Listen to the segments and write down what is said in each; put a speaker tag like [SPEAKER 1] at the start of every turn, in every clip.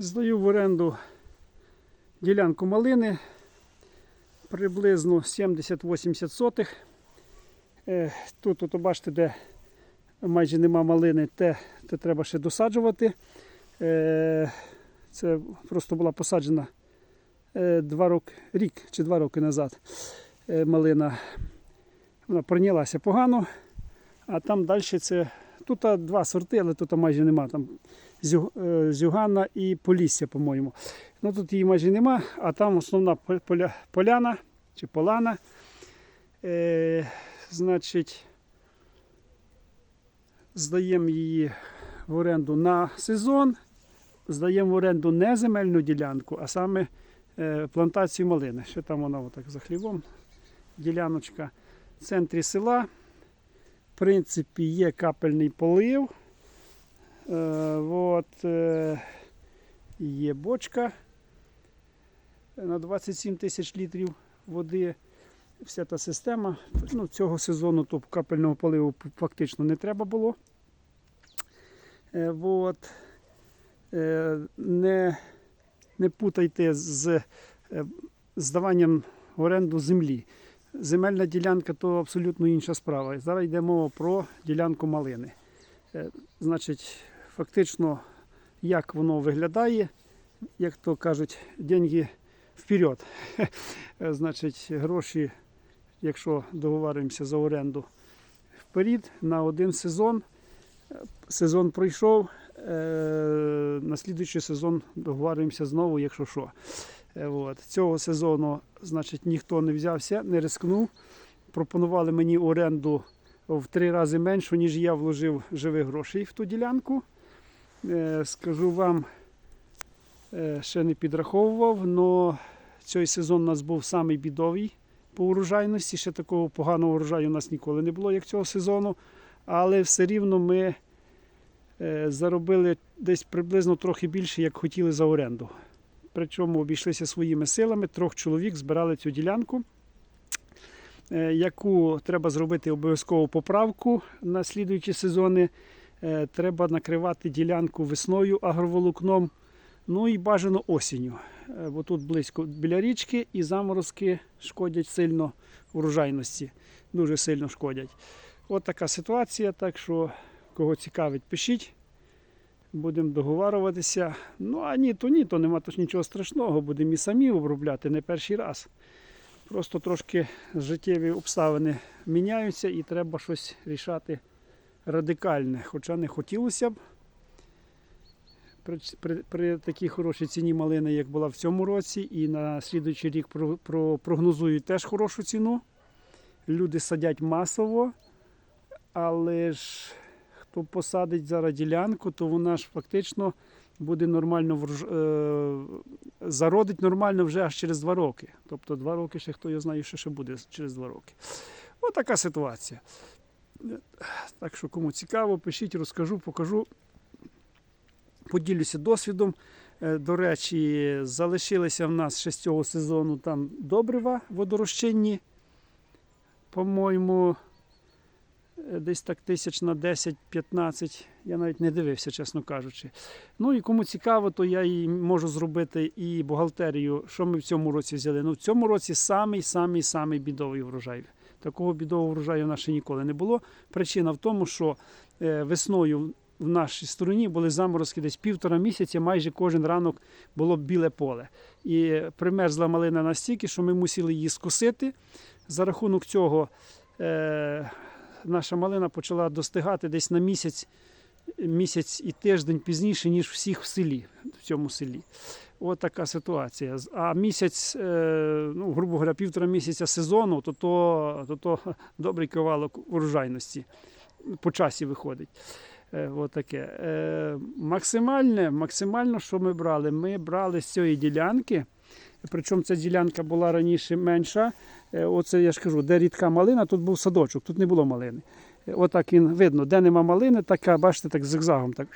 [SPEAKER 1] Здаю в оренду ділянку малини приблизно 70-80 сотих. Е, Тут, от, бачите, де майже нема малини, те, те треба ще досаджувати. Е, Це просто була посаджена е, два роки, рік чи два роки назад малина. Вона прийнялася погано, а там далі це. Тут два сорти, але тут майже нема. Там е, Зюганна і Полісся, по-моєму. Ну тут її майже нема, а там основна поля, поляна чи полана. Е, значить, здаємо її в оренду на сезон, здаємо в оренду не земельну ділянку, а саме е, плантацію малини. Ще там вона отак за хлівом. Діляночка в центрі села. Принципі, є капельний полив. Е, от, е, є бочка на 27 тисяч літрів води. Вся та система. Ну, цього сезону то капельного поливу фактично не треба було. Е, от. Е, не, не путайте з е, здаванням в оренду землі. Земельна ділянка то абсолютно інша справа. Зараз йде мова про ділянку малини. Е, Значить, фактично, як воно виглядає, як то кажуть, деньги вперед. Е, Значить, гроші, якщо договоримося за оренду вперед на один сезон. Е, Сезон пройшов, на слідуючий сезон договоримося знову, якщо що. Е, От. Цього сезону, значить, ніхто не взявся, не рискнув. Пропонували мені оренду в три рази меншу, ніж я вложив живих грошей в ту ділянку. Е, Скажу вам, е, ще не підраховував, але цей сезон у нас був самий бідовий по урожайності. Ще такого поганого урожаю у нас ніколи не було, як цього сезону. Але все рівно ми заробили десь приблизно трохи більше, як хотіли за оренду. Причому обійшлися своїми силами. Трьох чоловік збирали цю ділянку, е, яку треба зробити обов'язково поправку на слідуючі сезони. Е, Треба накривати ділянку весною агроволокном, ну і бажано осінню. Е, Бо тут близько біля річки і заморозки шкодять сильно урожайності, дуже сильно шкодять. От така ситуація, так що кого цікавить, пишіть. Будемо договарюватися. Ну, а ні, то ні, то нема то ж нічого страшного, будемо і самі обробляти не перший раз. Просто трошки життєві обставини міняються і треба щось рішати радикальне. Хоча не хотілося б при, при, при такій хорошій ціні малини, як була в цьому році, і на слідуючий рік про, про, прогнозують теж хорошу ціну. Люди садять масово, але ж посадить зараз ділянку, то вона ж фактично буде нормально врож- е, зародить нормально вже аж через два роки. Тобто два роки ще хто його знає, що ще буде через два роки. Ось така ситуація. Так що, кому цікаво, пишіть, розкажу, покажу. Поділюся досвідом. Е, До речі, залишилися в нас ще з цього сезону там добрива водорозчинні. По-моєму, десь так тисяч на 10-15. Я навіть не дивився, чесно кажучи. Ну і кому цікаво, то я і можу зробити і бухгалтерію, що ми в цьому році взяли. Ну, в цьому році самий самий самий бідовий врожай. Такого бідового врожаю в нас ще ніколи не було. Причина в тому, що е, весною в нашій стороні були заморозки десь півтора місяця, майже кожен ранок було біле поле. І примерзла малина настільки, що ми мусили її скосити. За рахунок цього е, наша малина почала достигати десь на місяць, місяць і тиждень пізніше, ніж всіх в селі, в цьому селі. От така ситуація. А місяць, е, ну, грубо говоря, півтора місяця сезону, то то, то, то добрий кавалок урожайності по часі виходить. Е, от таке. Е, максимальне, максимально, що ми брали? Ми брали з цієї ділянки. Причому ця ділянка була раніше менша. Е, Оце я ж кажу, де рідка малина, тут був садочок, тут не було малини. Е, Отак він видно, де нема малини, така, бачите, так зигзагом. Так.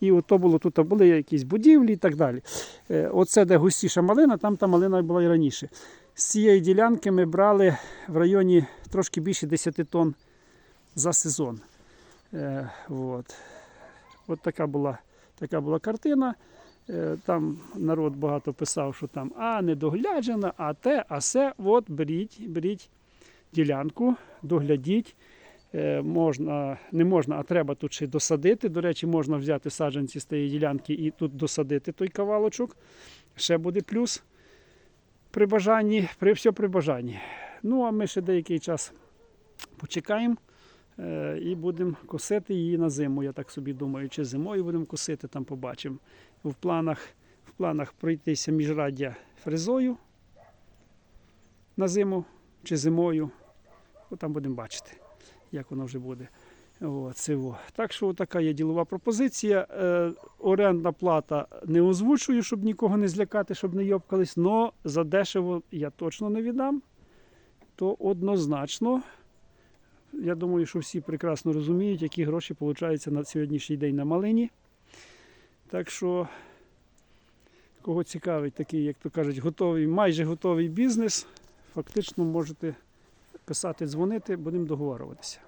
[SPEAKER 1] І ото було тут були якісь будівлі і так далі. Е, Оце, де густіша малина, там та малина була і раніше. З цієї ділянки ми брали в районі трошки більше 10 тонн за сезон. От. От така була така була картина. Е, Там народ багато писав, що там а не догляджена, а те, а се. От беріть, беріть ділянку, доглядіть. Е, Можна, не можна, а треба тут ще досадити. До речі, можна взяти саджанці з тієї ділянки і тут досадити той кавалочок. Ще буде плюс при бажанні, при все при бажанні. Ну, а ми ще деякий час почекаємо і будемо косити її на зиму. Я так собі думаю, чи зимою будемо косити, там побачимо. В планах, в планах пройтися міжраддя фрезою на зиму чи зимою. От там будемо бачити, як воно вже буде. О, це во. Так що така є ділова пропозиція. Е, орендна плата не озвучую, щоб нікого не злякати, щоб не йопкались, але за дешево я точно не віддам. То однозначно. Я думаю, що всі прекрасно розуміють, які гроші получаються на сьогоднішній день на малині. Так що, кого цікавить такий, як то кажуть, готовий, майже готовий бізнес, фактично можете писати, дзвонити, будемо договорюватися.